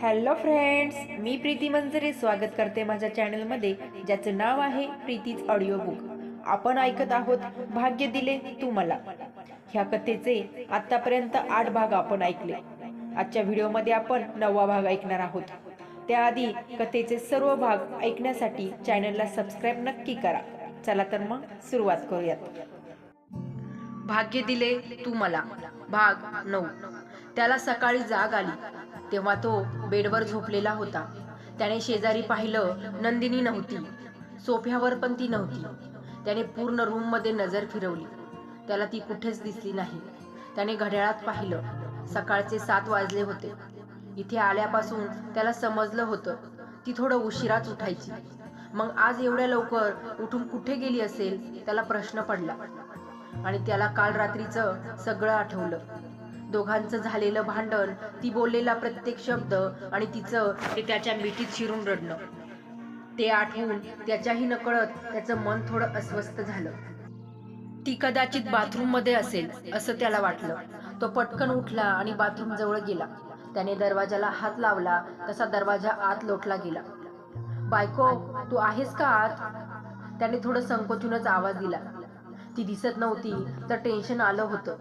Hello friends मी प्रीती मंजरे स्वागत करते माझ्या चॅनलमध्ये ज्याचं नाव आहे प्रीतीज ऑडिओ बुक आपण ऐकत आहोत भाग्य दिले तू मला. ह्या कथेचे आतापर्यंत आठ भाग आपण ऐकले. आजच्या व्हिडिओमध्ये आपण नववा भाग ऐकणार आहोत. त्याआधी कथेचे सर्व भाग ऐकण्यासाठी चॅनलला सबस्क्राईब नक्की करा. चला तर मग सुरुवात करूयात. भाग्य दिले तू मला. भाग नऊ. त्याला सकाळी जाग आली. तेव्हा तो बेडवर झोपलेला होता. त्याने शेजारी पाहिलं नंदिनी नव्हती. सोफ्यावर पण ती नव्हती. त्याने पूर्ण रूममध्ये नजर फिरवली. त्याला ती कुठेच दिसली नाही. त्याने घड्याळात पाहिलं. सकाळचे सात वाजले होते. इथे आल्यापासून त्याला समजलं होतं. ती थोडं उशिराच उठायची. मग आज एवढ्या लवकर उठून कुठे गेली असेल? त्याला प्रश्न पडला. आणि त्याला काल रात्रीचं सगळं आठवलं. दोघांचं झालेलं भांडण ती बोललेला प्रत्येक शब्द आणि तिचं ते त्याच्या मिठीत शिरून रडणं. ते आठवून त्याच्याही नकळत त्याचं मन थोडं अस्वस्थ झालं. ती कदाचित बाथरूममध्ये असेल असं त्याला वाटलं. तो पटकन उठला आणि बाथरूम जवळ गेला. त्याने दरवाजाला हात लावला तसा दरवाजा आत लोटला गेला. बायको तू आहेस का आत? त्याने थोडं संकोचूनच आवाज दिला. ती दिसत नव्हती तर टेन्शन आलं होतं.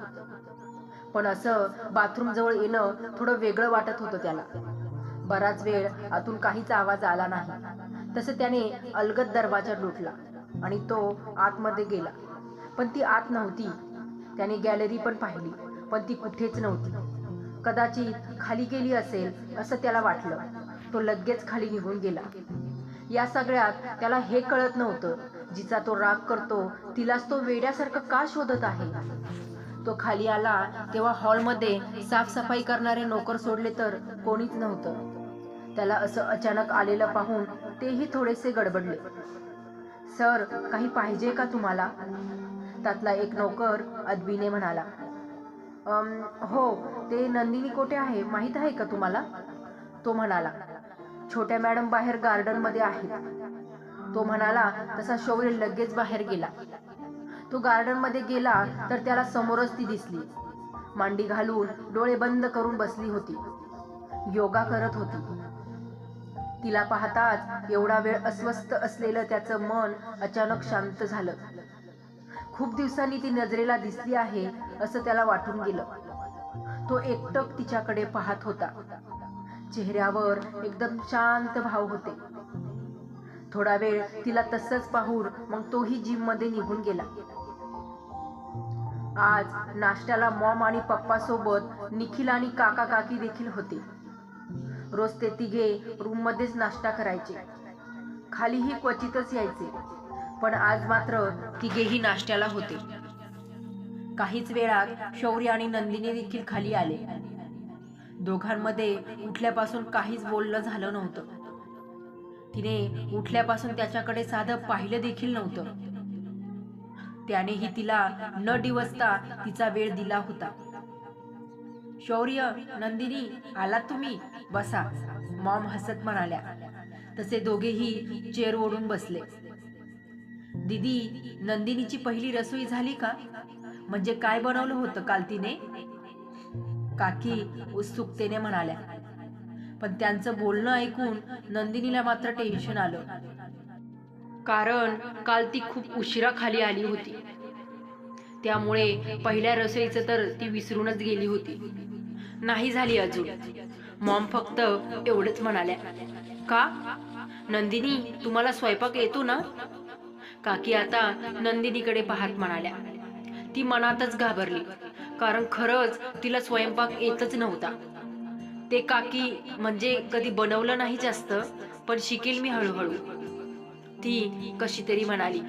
पण असं बाथरूम जवळ येणं थोडं वेगळं वाटत होतं त्याला. बराच वेळ आतून काहीच आवाज आला नाही. तसं त्याने अलगद दरवाजा लुटला आणि तो आतमध्ये गेला. पण ती आत नव्हती. त्याने गॅलरी पण पाहिली पण ती कुठेच नव्हती. कदाचित खाली गेली असेल असं त्याला वाटलं. तो लगेच खाली निघून गेला. या सगळ्यात त्याला हे कळत नव्हतं. जिचा तो राग करतो तिलाच तो वेड्यासारखं का शोधत आहे? तो खाली आला तेव्हा हॉलमध्ये साफसफाई करणारे नोकर सोडले तर कोणीच नव्हतं. त्याला असं अचानक आलेलं पाहून तेही थोडेसे गडबडले. सर काही पाहिजे का तुम्हाला? त्यातला एक नोकर अदबीने म्हणाला. हो ते नंदिनी कोठे आहे? माहीत आहे का तुम्हाला? तो म्हणाला. छोट्या मॅडम बाहेर गार्डनमध्ये आहेत. तो म्हणाला तसा शौर्य लगेच बाहेर गेला. तो गार्डनमध्ये गेला तर त्याला समोरच ती दिसली. मांडी घालून डोळे बंद करून बसली होती. योगा करत होती. तिला पाहताच एवढा वेळ अस्वस्थ असलेलं त्याचं मन अचानक शांत झालं. खूप दिवसांनी ती नजरेला दिसली आहे असं त्याला वाटून गेलं. तो एकटक तिच्याकडे पाहत होता. चेहऱ्यावर एकदम शांत भाव होते. थोडा वेळ तिला तसंच पाहून मग तोही जिममध्ये निघून गेला. आज नाश्त्याला मॉम आणि पप्पा सोबत निखिल आणि काका काकी देखील होते. रोज ते तिघे रूममध्येच नाश्ता करायचे. खालीही क्वचितच यायचे पण आज मात्र तिघेही नाश्त्याला होते. काहीच वेळात शौर्य आणि नंदिनी देखील खाली आले. दोघांमध्ये उठल्यापासून काहीच बोलणं झालं नव्हतं. तिने उठल्यापासून त्याच्याकडे साधं पाहिलं देखील नव्हतं. त्यानेही तिला न डिवसता तिचा वेळ दिला होता. शौर्य नंदिनी आलात तुम्ही? बसा मॉम हसत म्हणाल्या. तसे दोघेही चेअर ओढून बसले. दीदी नंदिनीची पहिली रसोई झाली का? म्हणजे काय बनवलं होतं काल तिने? काकी उत्सुकतेने म्हणाल्या. पण त्यांचं बोलणं ऐकून नंदिनीला मात्र टेन्शन आलं. कारण काल ती खूप उशिरा खाली आली होती. त्यामुळे पहिल्या रसोईचं तर ती विसरूनच गेली होती. नाही झाली अजून. मॉम फक्त एवढंच म्हणाल्या का? नंदिनी तुम्हाला स्वयंपाक येतो ना? काकी आता नंदिनीकडे पाहत म्हणाल्या ती मनातच घाबरली कारण खरंच तिला स्वयंपाक येतच नव्हता. ते काकी म्हणजे कधी बनवलं नाही जास्त पण शिकेल मी हळूहळू. ती कशी तरी म्हणाली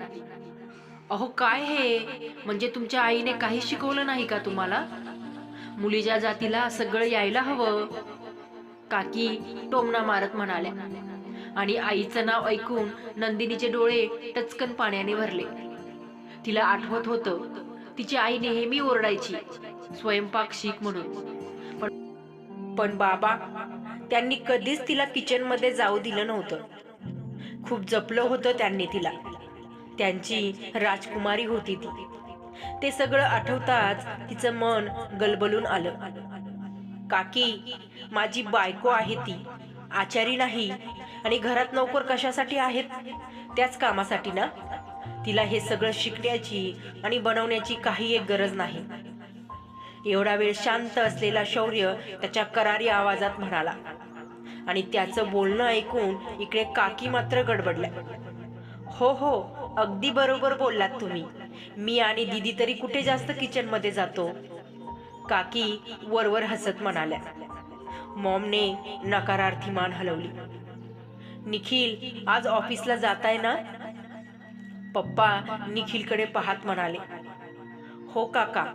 अहो काय हे? म्हणजे तुमच्या आईने काही शिकवलं नाही का तुम्हाला? मुलीच्या जातीला सगळं यायला हवं. काकी टोमणा मारत म्हणाल्या. आणि आईचं नाव ऐकून नंदिनीचे डोळे टचकन पाण्याने भरले. तिला आठवत होतं तिची आई नेहमी ओरडायची स्वयंपाक शिक म्हणून. पण पण बाबा त्यांनी कधीच तिला किचनमध्ये जाऊ दिलं नव्हतं. खूप जपलं होतं त्यांनी तिला. त्यांची राजकुमारी होती ती. ते सगळं आठवताच तिचं मन गलबलून आलं. काकी माझी बायको आहे ती. आचारी नाही. आणि घरात नोकर कशासाठी आहेत? त्याच कामासाठी ना? तिला हे सगळं शिकण्याची आणि बनवण्याची काही एक गरज नाही. एवढा वेळ शांत असलेला शौर्य त्याच्या करारी आवाजात म्हणाला. आणि त्याचं बोलणं ऐकून इकडे काकी मात्र गडबडल्या. हो हो अगदी बरोबर बोललात तुम्ही. मी आणि दीदी तरी कुठे जास्त किचनमध्ये जातो? काकी वरवर हसत म्हणाल्या. मॉमने नकारार्थी मान हलवली. निखिल आज ऑफिसला जाताय ना? पप्पा निखिलकडे पाहत म्हणाले. हो काका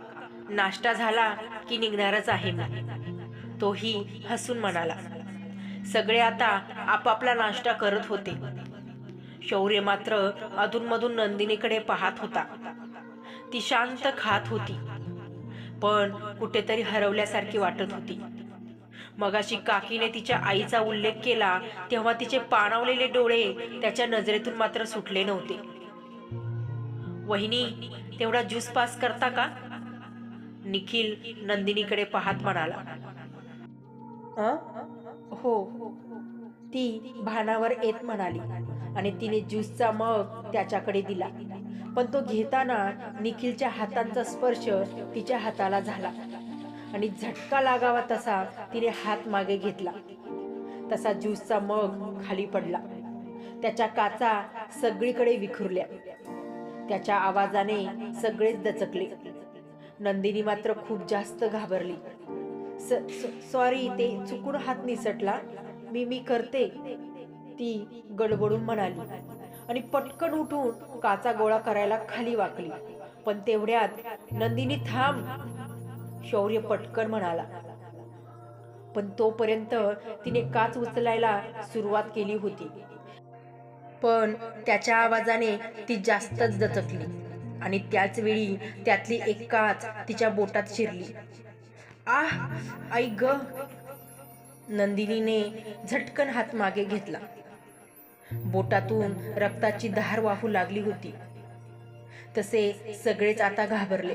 नाश्ता झाला की निघणारच आहे मी. तोही हसून म्हणाला. सगळे आता आपापला नाश्ता करत होते. शौर्य मात्र अधूनमधून नंदिनीकडे पाहत होता. ती शांत खात होती. पण कुठेतरी हरवल्यासारखी वाटत होती. मगाशी काकीने तिच्या आईचा उल्लेख केला तेव्हा तिचे पाणावलेले डोळे त्याच्या नजरेतून मात्र सुटले नव्हते. वहिनी तेवढा ज्यूस पास करता का? निखिल नंदिनीकडे पाहत म्हणाला. "अं? हो. ती भानावर येत म्हणाली आणि तिने ज्यूसचा मग त्याच्याकडे दिला. पण तो घेताना निखिलच्या हातांचा स्पर्श तिच्या हाताला झाला आणि झटका लागावा तसा तिने हात मागे घेतला. तसा ज्यूसचा मग खाली पडला. त्याच्या काचा सगळीकडे विखुरल्या. त्याच्या आवाजाने सगळेच दचकले. नंदिनी मात्र खूप जास्त घाबरली. सॉरी ते चुकून हात निसटला. मी मी करते ती गडबडून म्हणाली. आणि पटकन उठून काचा गोळा करायला खाली वाकली. पण तेवढ्यात नंदिनी थांब शौर्य पटकन म्हणाला. पण तोपर्यंत तिने काच उचलायला सुरुवात केली होती. पण त्याच्या आवाजाने ती जास्तच दचकली. आणि त्याच वेळी त्यातली एक काच तिच्या बोटात शिरली. आह आई ग. नंदिनीने झटकन हात मागे घेतला. बोटातून रक्ताची धार वाहू लागली होती. तसे सगळेच आता घाबरले.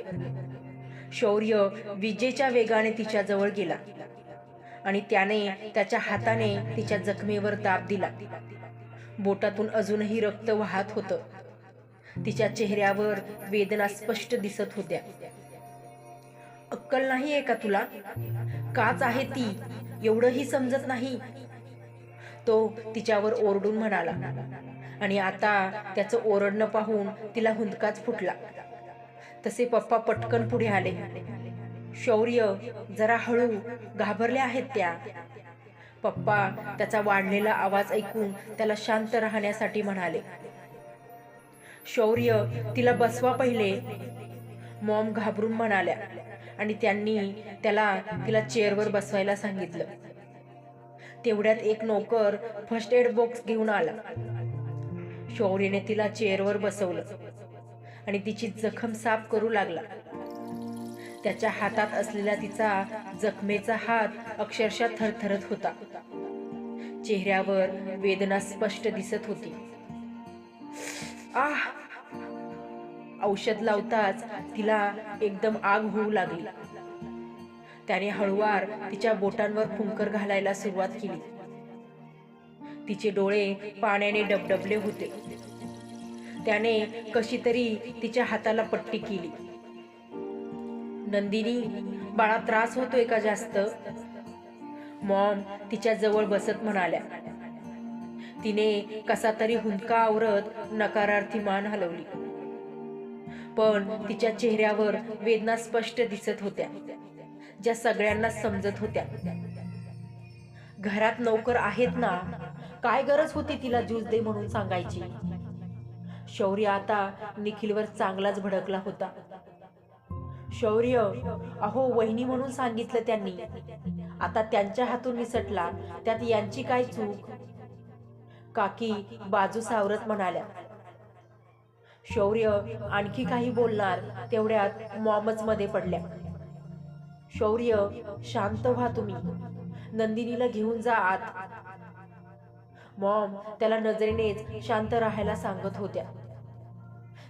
शौर्य विजेच्या वेगाने तिच्या जवळ गेला आणि त्याने त्याच्या हाताने तिच्या जखमेवर दाब दिला. बोटातून अजूनही रक्त वाहत होतं. तिच्या चेहऱ्यावर वेदना स्पष्ट दिसत होत्या. अक्कल नाहीये का तुला? काच आहे ती. एवढंही समजत नाही. तो तिच्यावर ओरडून म्हणाला. आणि आता त्याचं ओरडणं पाहून तिला हुंदकाच फुटला. तसे पप्पा पटकन पुढे आले. शौर्य जरा हळू घाबरल्या आहेत त्या. पप्पा त्याचा वाढलेला आवाज ऐकून त्याला शांत राहण्यासाठी म्हणाले. शौर्य तिला बसवा पहिले. मॉम घाबरून म्हणाल्या. आणि त्यांनी त्याला तिला चेअरवर बसवायला सांगितलं. तेवढ्यात एक नोकर फर्स्ट एड बॉक्स घेऊन आला. शौर्यने तिला चेअरवर बसवलं आणि तिची जखम साफ करू लागला. त्याच्या हातात असलेला तिचा जखमेचा हात अक्षरशः थरथरत होता. चेहऱ्यावर वेदना स्पष्ट दिसत होती. आह! औषध लावताच तिला एकदम आग होऊ लागली. त्याने हळुवार तिच्या बोटांवर फुंकर घालायला सुरुवात केली. तिचे डोळे पाण्याने डबडबले होते. त्याने कशी तरी तिच्या हाताला पट्टी केली. नंदिनी बाळा त्रास होतोय का जास्त? मॉम तिच्या जवळ बसत म्हणाल्या. तिने कसा तरी हुंदका आवरत नकारार्थी मान हलवली. पण तिच्या चेहऱ्यावर वेदना स्पष्ट दिसत होत्या ज्या सगळ्यांना समजत होत्या. घरात नोकर आहेत ना? काय गरज होती तिला ज्यूस दे म्हणून सांगायची? शौर्य आता निखिलवर चांगलाच भडकला होता. शौर्य अहो वहिनी म्हणून सांगितलं त्यांनी. आता त्यांच्या हातून निसटला त्यात यांची काय चूक? काकी बाजू सावरत म्हणाल्या. शौर्य आणखी काही बोलणार तेवढ्यात मॉमच मध्ये पडल्या. शौर्य शांत व्हा तुम्ही. नंदिनीला घेऊन जा आत. मॉम त्याला नजरेनेच शांत राहायला सांगत होत्या.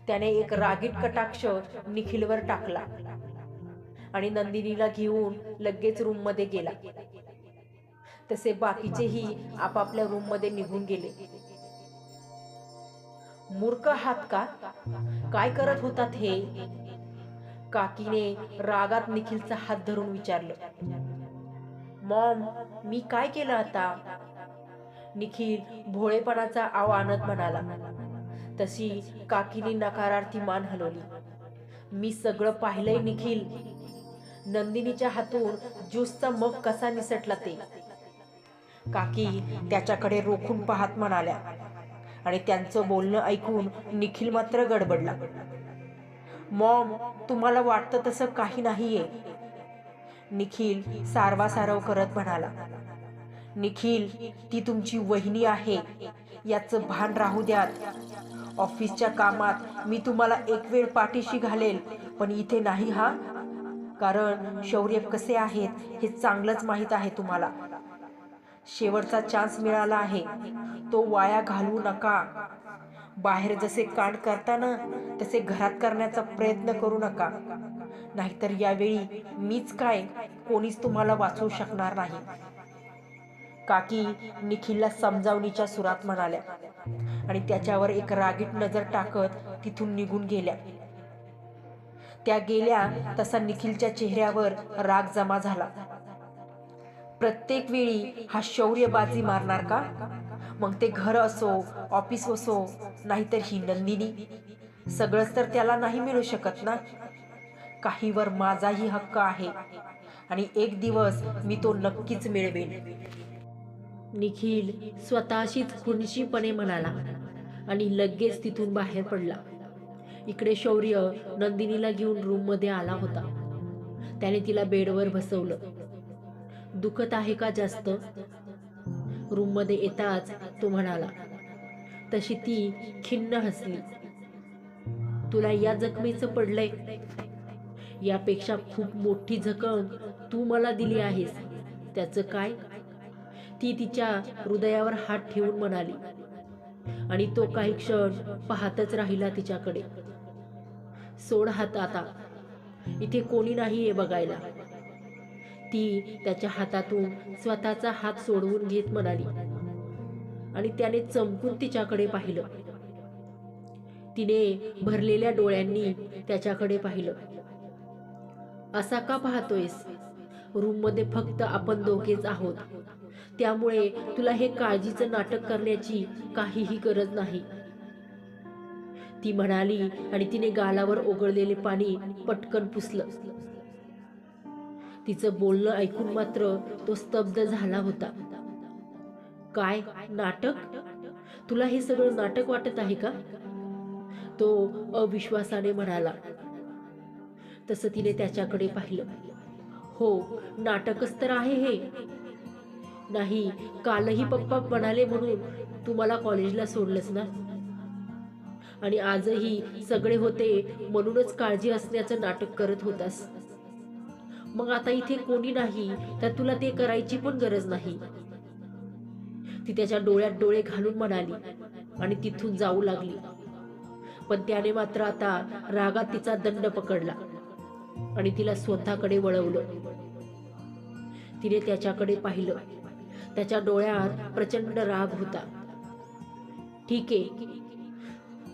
त्याने एक रागीट कटाक्ष निखिलवर टाकला आणि नंदिनीला घेऊन लगेच रूममध्ये गेला. तसे बाकीचेही आपापल्या रूममध्ये निघून गेले. मूर्ख आहात का? काय करत होतात हे? काकीने रागात निखिलचा हात धरून विचारलं. मॉम मी काय केलं आता? निखिल भोळेपणाचा आव आणत म्हणाला. तशी काकीने नकारार्थी मान हलवली. मी सगळं पाहिलंय निखिल. नंदिनीच्या हातून ज्यूसचा मग कसा निसटला ते? काकी त्याच्याकडे रोखून पाहत म्हणाल्या. आणि त्यांचं बोलणं ऐकून निखिल मात्र गडबडला. मॉम तुम्हाला वाटतं तसं काही नाहीये निखिल सारवासारव करत म्हणाला. निखिल ती तुमची वहिनी आहे. याचं भान राहू द्यात. ऑफिसच्या कामात मी तुम्हाला एक वेळ पाठीशी घालेल पण इथे नाही हा. कारण शौर्य कसे आहेत हे चांगलंच माहीत आहे तुम्हाला. शेवटचा चान्स मिळाला आहे. तो वाया घालवू नका. बाहेर जसे कांड करताना तसे घरात करण्याचा प्रयत्न करू नका. नाहीतर यावेळी मीच काय कोणीच तुम्हाला वाचवू शकणार नाही. काकी निखिलला समजावणीच्या सुरात म्हणाल्या आणि त्याच्यावर एक रागीट नजर टाकत तिथून निघून गेल्या. त्या गेल्या तसा निखिलच्या चेहऱ्यावर राग जमा झाला. प्रत्येक वेळी हा शौर्यबाजी मारणार का? मग ते घर असो ऑफिस असो नाहीतर ही नंदिनी सगळंच तर त्याला नाही मिळू शकत ना. काहीवर माझाही हक्क आहे आणि एक दिवस मी तो नक्कीच मिळवेन. निखिल स्वतःशीच खुनशीपणे म्हणाला आणि लगेच तिथून बाहेर पडला. इकडे शौर्य नंदिनीला घेऊन रूममध्ये आला होता. त्याने तिला बेडवर बसवलं. दुखत आहे का जास्त? रूममध्ये येताच तो म्हणाला तशी ती खिन्न हसली. तुला या जखमेचं पडलंय. यापेक्षा खूप मोठी जखम तू मला दिली आहेस. त्याचं काय? ती तिच्या हृदयावर हात ठेवून म्हणाली. आणि तो काही क्षण पाहतच राहिला तिच्याकडे. सोड हात आता. इथे कोणी नाहीये बघायला. ती त्याच्या हातातून स्वतःचा हात सोडवून घेत म्हणाली. आणि त्याने चमकून तिच्याकडे पाहिलं. तिने भरलेल्या डोळ्यांनी त्याच्याकडे पाहिलं. असा का पाहतोयस? रूममध्ये फक्त आपण दोघेच आहोत. त्यामुळे तुला हे काळजीचं नाटक करण्याची काहीही गरज नाही. ती म्हणाली आणि तिने गालावर ओघळलेले पाणी पटकन पुसलं. तिचं बोलणं ऐकून मात्र तो स्तब्ध झाला होता. काय नाटक? तुला हे सगळं नाटक वाटत आहे का? तो अविश्वासाने म्हणाला. तसं तिने त्याच्याकडे पाहिलं. हो नाटकच तर आहे हे. नाही कालही पप्पा म्हणाले म्हणून तू मला कॉलेजला सोडलंस ना? आणि आजही सगळे होते म्हणूनच काळजी असण्याचं नाटक करत होतास. मग आता इथे कोणी नाही तर तुला ते करायची पण गरज नाही. ती त्याच्या डोळ्यात डोळे घालून म्हणाली आणि तिथून जाऊ लागली. पण त्याने मात्र आता रागात तिचा दंड पकडला आणि तिला स्वतःकडे वळवलं. तिने त्याच्याकडे पाहिलं. त्याच्या डोळ्यात प्रचंड राग होता. ठीक आहे.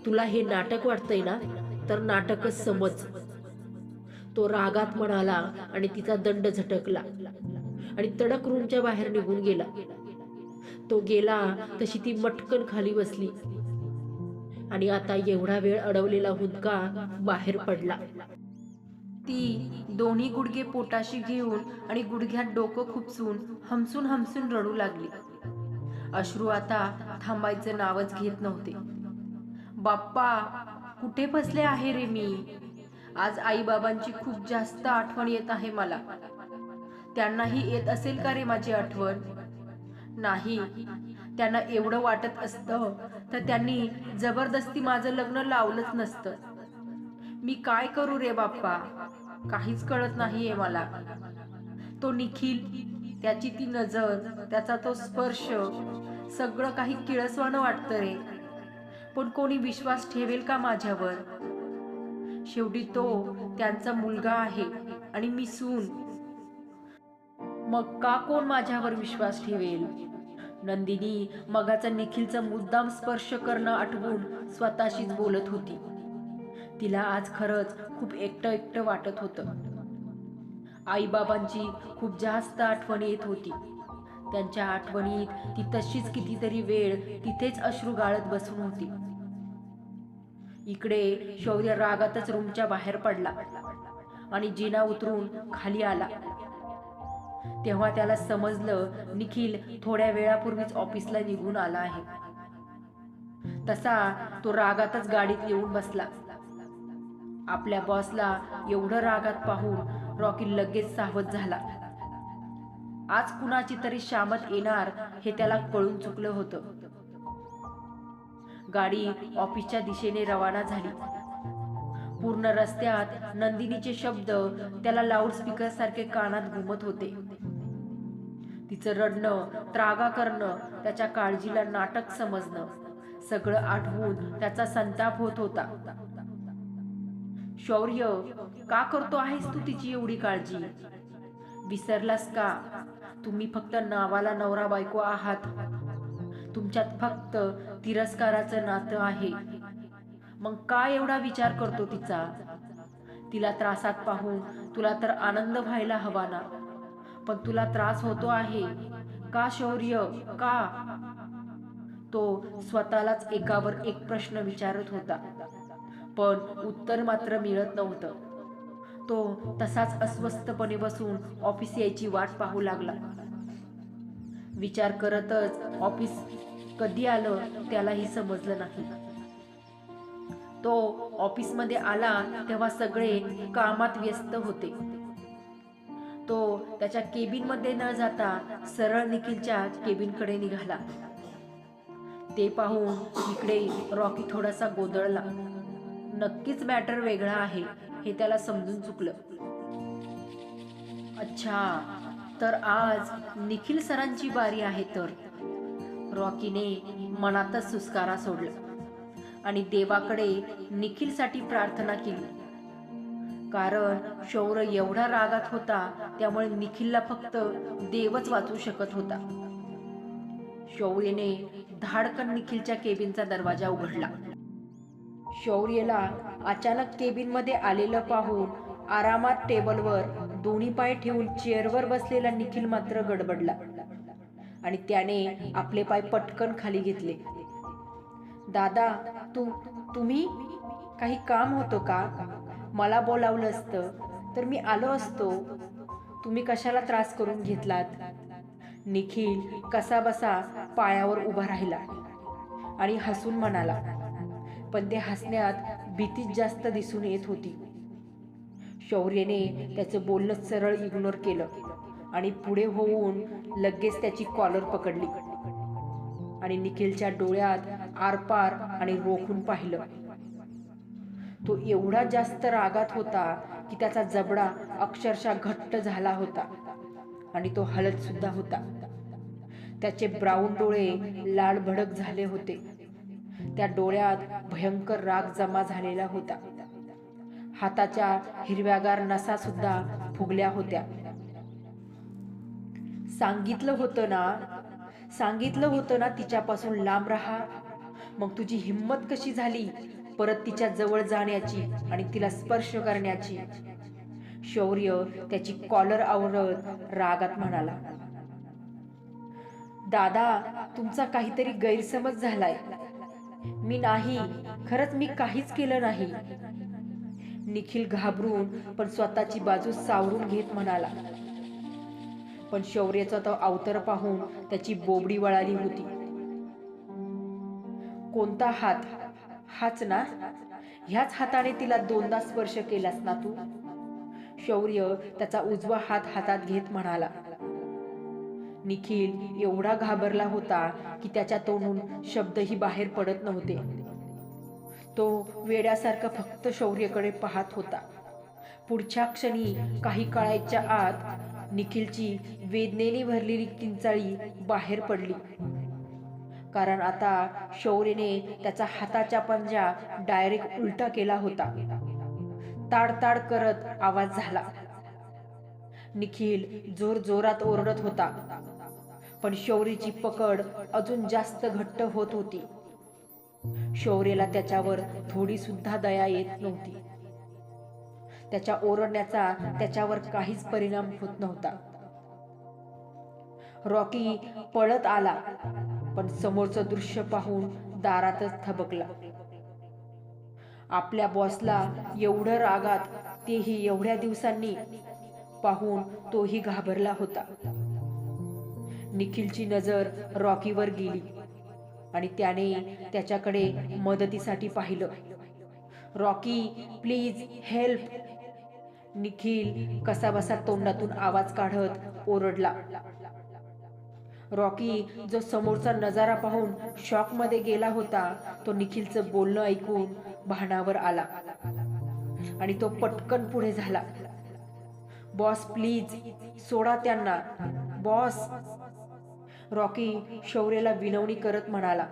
तुला हे नाटक वाटतंय ना? तर नाटकच समज. तो रागात म्हणाला आणि तिचा दंड झटकला. आणि तडक रूमच्या बाहेर निघून गेला. तो गेला तशी ती मटकन खाली बसली. आणि आता एवढा वेळ अडवलेला हुदका बाहेर पडला. ती दोन्ही गुडघे पोटाशी घेऊन आणि गुडघ्यात डोकं खुपसून हमसून हमसून रडू लागली. अश्रू आता थांबायचं नावच घेत नव्हते. बाप्पा कुठे बसले आहे रे मी? आज आईबाबांची खूप जास्त आठवण येत आहे मला. त्यांनाही येत असेल का रे माझी आठवण? नाही. त्यांना एवढं वाटत असतं तर त्यांनी जबरदस्ती माझं लग्न लावलंच नसतं. मी काय करू रे बाप्पा? काहीच कळत नाहीये मला. तो निखिल त्याची ती नजर त्याचा तो स्पर्श सगळं काही किळसवानं वाटतं रे. पण कोणी विश्वास ठेवेल का माझ्यावर? शेवटी तो त्यांचा मुलगा आहे आणि मी सून. मग का कोण माझ्यावर विश्वास ठेवेल? नंदिनी मगाचा निखिलचा मुद्दाम स्पर्श करणं आठवून स्वतःशीच बोलत होती. तिला आज खरंच खूप एकटं एकटं वाटत होतं. आईबाबांची खूप जास्त आठवण येत होती. त्यांच्या आठवणीत ती तशीच कितीतरी वेळ तिथेच अश्रू गाळत बसून होती. इकडे शौर्य रागातच रूमच्या बाहेर पडला आणि जिना उतरून खाली आला. तेव्हा त्याला समजलं निखिल थोड्या वेळापूर्वीच ऑफिसला निघून आला आहे. तसा तो रागातच गाडीत येऊन बसला. आपल्या बॉसला एवढं रागात पाहून रॉकी लगेच सावध झाला. आज कुणाची तरी शामत येणार हे त्याला कळून चुकलं होतं. गाडी ऑफिसच्या दिशेने रवाना झाली. पूर्ण रस्त्यात नंदिनीचे शब्द त्याला लाऊडस्पीकर सारखे कानात घुमत होते. तिचं रडणं त्रागा करणं त्याच्या काळजीला नाटक समजणं सगळं आठवून त्याचा संताप होत होता. शौर्य का करतो आहेस तू तिची एवढी काळजी? विसरलास का? तुम्ही फक्त नावाला नवरा बायको आहात. तुमच्यात फक्त तिरस्काराचं नातं आहे. मग का एवढा विचार करतो तिचा? तिला त्रासात पाहून तुला तर आनंद व्हायला हवा ना. पण तुला त्रास होतो आहे. का शौर्य? का? तो स्वतःलाच एकावर एक प्रश्न विचारत होता. पण उत्तर मात्र मिळत नव्हतं. तो तसाच अस्वस्थपणे बसून ऑफिस यायची वाट पाहू लागला. विचार करतच ऑफिस कधी आलं त्यालाही समजलं नाही. तो ऑफिसमध्ये आला तेव्हा सगळे कामात व्यस्त होते. तो त्याच्या केबिनमध्ये न जाता सरळ निखिलच्या केबिनकडे निघाला. ते पाहून इकडे रॉकी थोडासा गोंधळला. नक्कीच मॅटर वेगळा आहे हे त्याला समजून चुकलं. अच्छा तर आज निखिल सरांची बारी आहे तर? रॉकीने मनातच सुस्कारा सोडला आणि देवाकडे निखिलसाठी प्रार्थना केली. कारण शौर्य एवढा रागात होता त्यामुळे निखिलला फक्त देवच वाचू शकत होता. शौर्यने धाडकन निखिलच्या केबिनचा दरवाजा उघडला. शौर्यला अचानक केबिनमध्ये आलेलं पाहून आरामात टेबलवर दोन्ही पाय ठेवून चेअरवर बसलेला निखिल मात्र गडबडला आणि त्याने आपले पाय पटकन खाली घेतले. दादा तू तुम्ही? काही काम होतं का? मला बोलावलं असतं तर मी आलो असतो. तुम्ही कशाला त्रास करून घेतलात? निखिल कसा बसा पायावर उभा राहिला आणि हसून म्हणाला पण ते हसण्यात भीतीच जास्त दिसून येत होती. शौर्यने त्याचं बोलणं सरळ इग्नोर केलं आणि पुढे होऊन लगेच त्याची कॉलर पकडली आणि निखिलच्या डोळ्यात आरपार आणि रोखून पाहिलं. तो एवढा जास्त रागात होता की त्याचा जबडा अक्षरशः घट्ट झाला होता आणि तो हलत सुद्धा होता. त्याचे ब्राऊन डोळे लाल भडक झाले होते. त्या डोळ्यात भयंकर राग जमा झालेला होता. हाताच्या हिरव्यागार नसा सुद्धा फुगल्या होत्या. सांगितलं होतं ना सांगितलं होतं ना तिच्यापासून लांब राहा. मग तुझी हिंमत कशी झाली? परत तिच्या जवळ जाण्याची आणि तिला स्पर्श करण्याची. शौर्य त्याची कॉलर आवरत रागात म्हणाला दादा तुमचा काहीतरी गैरसमज झालाय. मी नाही खरंच मी काहीच केलं नाही. निखिल घाबरून पण स्वतःची बाजू सावरून घेत म्हणाला पण शौर्याचा तो अवतर पाहून त्याची बोबडी वळाली होती. कोणता हात हाच ना? ह्याच हाताने तिला दोनदा स्पर्श केलास ना तू? शौर्य त्याचा उजवा हात हातात घेत म्हणाला. निखिल एवढा घाबरला होता की त्याच्या तोंडून शब्दही बाहेर पडत नव्हते. तो वेड्यासारखा फक्त शौर्यकडे पाहत होता. पुढच्या क्षणी काही काळाच्या आत निखिलची वेदनेने भरलेली किंचाळी बाहेर पडली. कारण आता शौर्यने त्याचा हाताचा पंजा डायरेक्ट उलटा केला होता. ताडताड करत आवाज झाला. निखिल जोर जोरात ओरडत होता. पण शौर्यची पकड अजून जास्त घट्ट होत होती. शौर्यला त्याच्यावर थोडी सुद्धा दया येत नव्हती. त्याच्या ओरडण्याचा त्याच्यावर काहीच परिणाम होत नव्हता. रॉकी पळत आला. पण समोरचं दृश्य पाहून दारातच थबकला. आपल्या बॉसला एवढं रागात तेही एवढ्या दिवसांनी पाहून तोही घाबरला होता. निखिलची नजर रॉकीवर गेली आणि त्याने त्याच्याकडे मदतीसाठी पाहिलं. Rocky please help. निखिल कसाबसा तोंडातून आवाज काढत ओरडला. रॉकी जो समोरचा नजारा पाहून शॉकमध्ये गेला होता तो निखिलचं बोलणं ऐकून भानावर आला. आणि तो पटकन पुढे झाला. बॉस प्लीज सोडा त्यांना. बॉस. रॉकी शौर्यला विनवणी करत म्हणाला.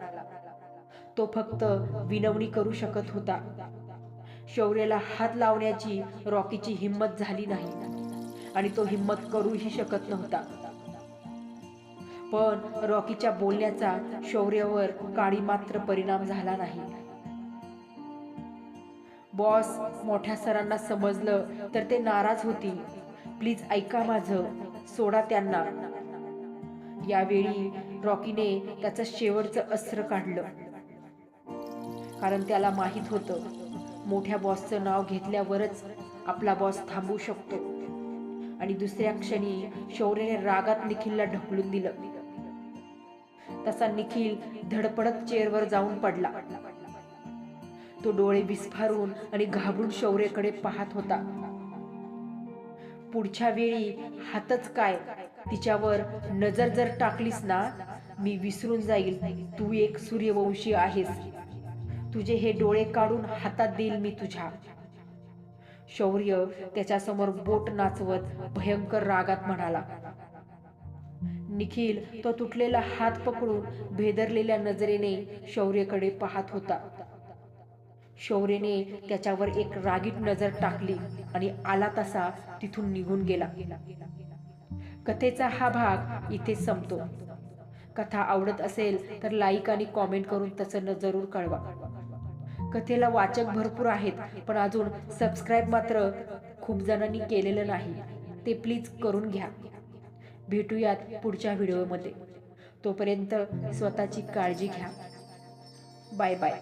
तो फक्त विनवणी करू शकत होता. शौर्यला हात लावण्याची रॉकीची हिंमत झाली नाही. आणि तो हिंमत करूही शकत नव्हता. पण रॉकीच्या बोलण्याचा शौर्यावर काळी मात्र परिणाम झाला नाही. बॉस मोठ्या सरांना समजलं तर ते नाराज होतील. प्लीज ऐका माझं सोडा त्यांना. यावेळी रॉकीने त्याचं शेवटचं अस्त्र काढलं. कारण त्याला माहीत होतं मोठ्या बॉसचं नाव घेतल्यावरच आपला बॉस थांबू शकतो. आणि दुसऱ्या क्षणी शौर्यने रागात निखिलला ढकलून दिलं. तसा निखिल धडपडत चेअरवर जाऊन पडला. तो डोळे विस्फारून आणि घाबरून शौर्यकडे पाहत होता. पुढच्या वेळी हातच काय? तिच्यावर नजर जर टाकलीस ना मी विसरून जाईल. तू एक सूर्यवंशी आहेस. तुझे हे डोळे काढून हातात देईल मी तुझ्या. शौर्य त्याच्यासमोर बोट नाचवत भयंकर रागात म्हणाला. निखिल तो तुटलेला हात पकडून भेदरलेल्या नजरेने शौर्यकडे पाहत होता. शौर्यने त्याच्यावर एक रागीट नजर टाकली आणि आला तसा तिथून निघून गेला. कथेचा हा भाग इथे संपतो. कथा आवडत असेल तर लाईक आणि कॉमेंट करून तसं जरूर कळवा. कथेला वाचक भरपूर आहेत पण अजून सबस्क्राईब मात्र खूप जणांनी केलेलं नाही. ते प्लीज करून घ्या. भेटूयात पुढच्या व्हिडिओमध्ये. तोपर्यंत स्वतःची काळजी घ्या. Bye bye.